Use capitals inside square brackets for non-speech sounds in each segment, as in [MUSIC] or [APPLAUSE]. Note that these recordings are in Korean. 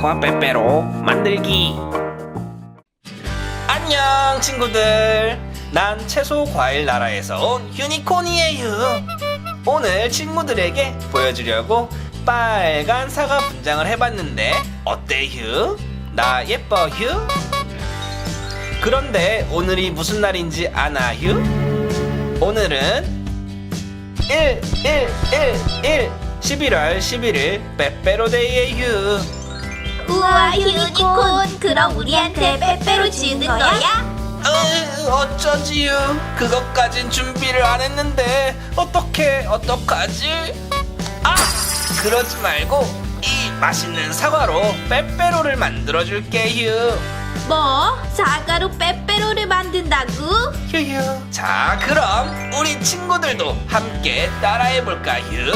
사과 빼빼로 만들기 안녕 친구들 난 채소 과일 나라에서 온 유니콘이에요 오늘 친구들에게 보여주려고 빨간 사과 분장을 해봤는데 어때 휴? 나 예뻐 휴? 그런데 오늘이 무슨 날인지 아나 휴? 오늘은 1 1 1 1 11월 11일 빼빼로데이에요 우와 유니콘 그럼 우리한테 빼빼로 주는 거야? 으, 어쩌지요 그것까진 준비를 안 했는데 어떻게 어떡하지 아 그러지 말고 이 맛있는 사과로 빼빼로를 만들어 줄게요 뭐? 사과로 빼빼로를 만든다고? 휴휴 자 그럼 우리 친구들도 함께 따라해 볼까요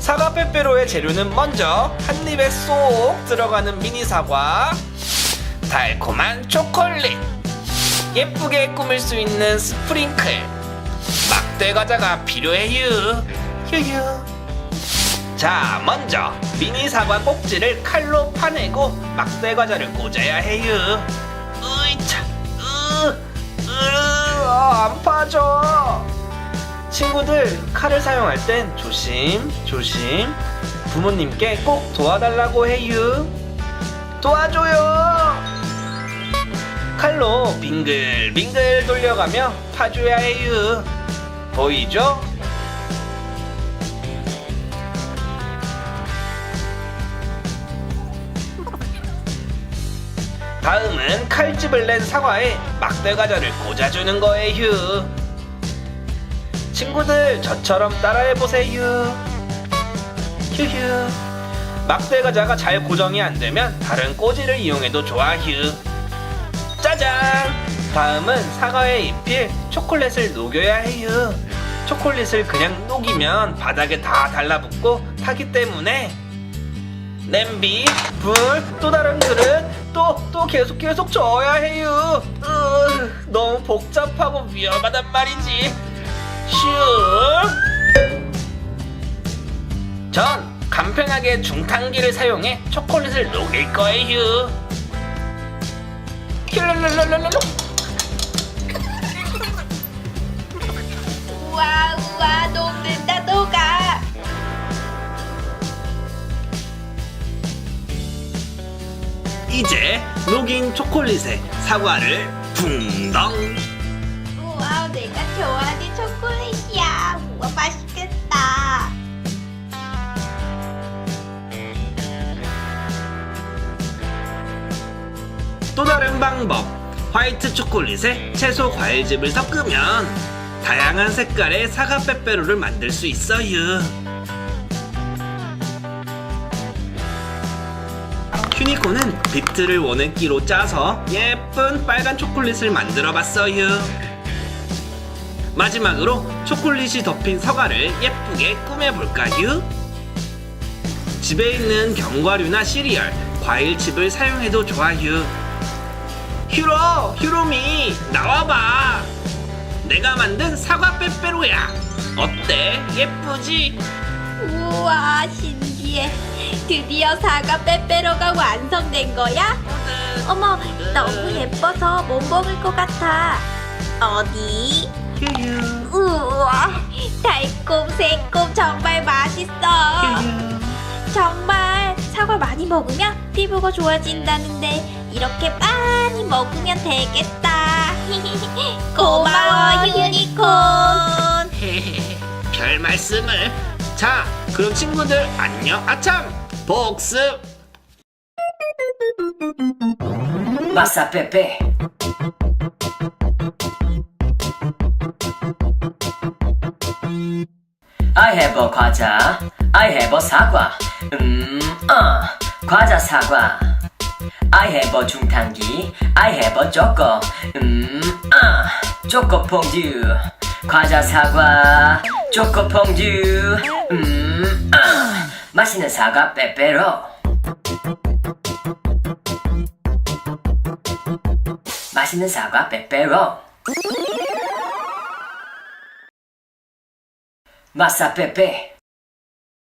사과 빼빼로의 재료는 먼저 한 입에 쏙 들어가는 미니 사과 달콤한 초콜릿 예쁘게 꾸밀 수 있는 스프링클 막대 과자가 필요해요 휴휴 자 먼저 미니 사과 꼭지를 칼로 파내고 막대 과자를 꽂아야 해요 으이차 으으안 파져 친구들 칼을 사용할 땐 조심 조심 부모님께 꼭 도와달라고 해요 도와줘요 칼로 빙글빙글 돌려가며 파줘야 해요 보이죠? 다음은 칼집을 낸 사과에 막대 과자를 꽂아주는 거예요. 친구들 저처럼 따라해보세요. 휴휴. 막대 과자가 잘 고정이 안 되면 다른 꼬지를 이용해도 좋아요. 짜잔! 다음은 사과에 입힐 초콜릿을 녹여야 해요. 초콜릿을 그냥 녹이면 바닥에 다 달라붙고 타기 때문에 냄비, 불, 또 다른 그릇, 또, 또 계속 계속 저어야 해요. 으, 너무 복잡하고 위험하단 말이지. 슈. 전 간편하게 중탕기를 사용해 초콜릿을 녹일 거예요. 힐랄랄랄랄랄. 우와 우와 녹는다 녹아 이제 녹인 초콜릿에 사과를 붕덩. 내가 좋아하는 초콜릿이야. 우와 맛있겠다. 또 다른 방법. 화이트 초콜릿에 채소 과일즙을 섞으면 다양한 색깔의 사과 빼빼로를 만들 수 있어요. 휴니콘은 비트를 원액기로 짜서 예쁜 빨간 초콜릿을 만들어 봤어요 마지막으로 초콜릿이 덮인 사과를 예쁘게 꾸며볼까요? 집에 있는 견과류나 시리얼, 과일칩을 사용해도 좋아요 휴로, 휴로미, 나와봐. 내가 만든 사과 빼빼로야. 어때? 예쁘지? 우와 신기해 드디어 사과 빼빼로가 완성된 거야? 어머 너무 예뻐서 못 먹을 것 같아 어디? 휴휴, 우와 달콤 새콤 정말 맛있어. 정말 사과 많이 먹으면 피부가 좋아진다는데 이렇게 많이 먹으면 되겠다 [LAUGHS] 고마워 유니콘 [LAUGHS] 별 말씀을. 자, 그럼 친구들 안녕. 아참, 복습. Massa Pepe. I have a 과자. I have a 사과. 음, 어, 과자 사과. I have a 중탕기. I have a 초코. 음, 아, 초코 퐁듀. 과자 사과. 초코 퐁듀. 음, 아, 맛있는 사과 빼빼로. 맛있는 사과 빼빼로. 마사 빼빼.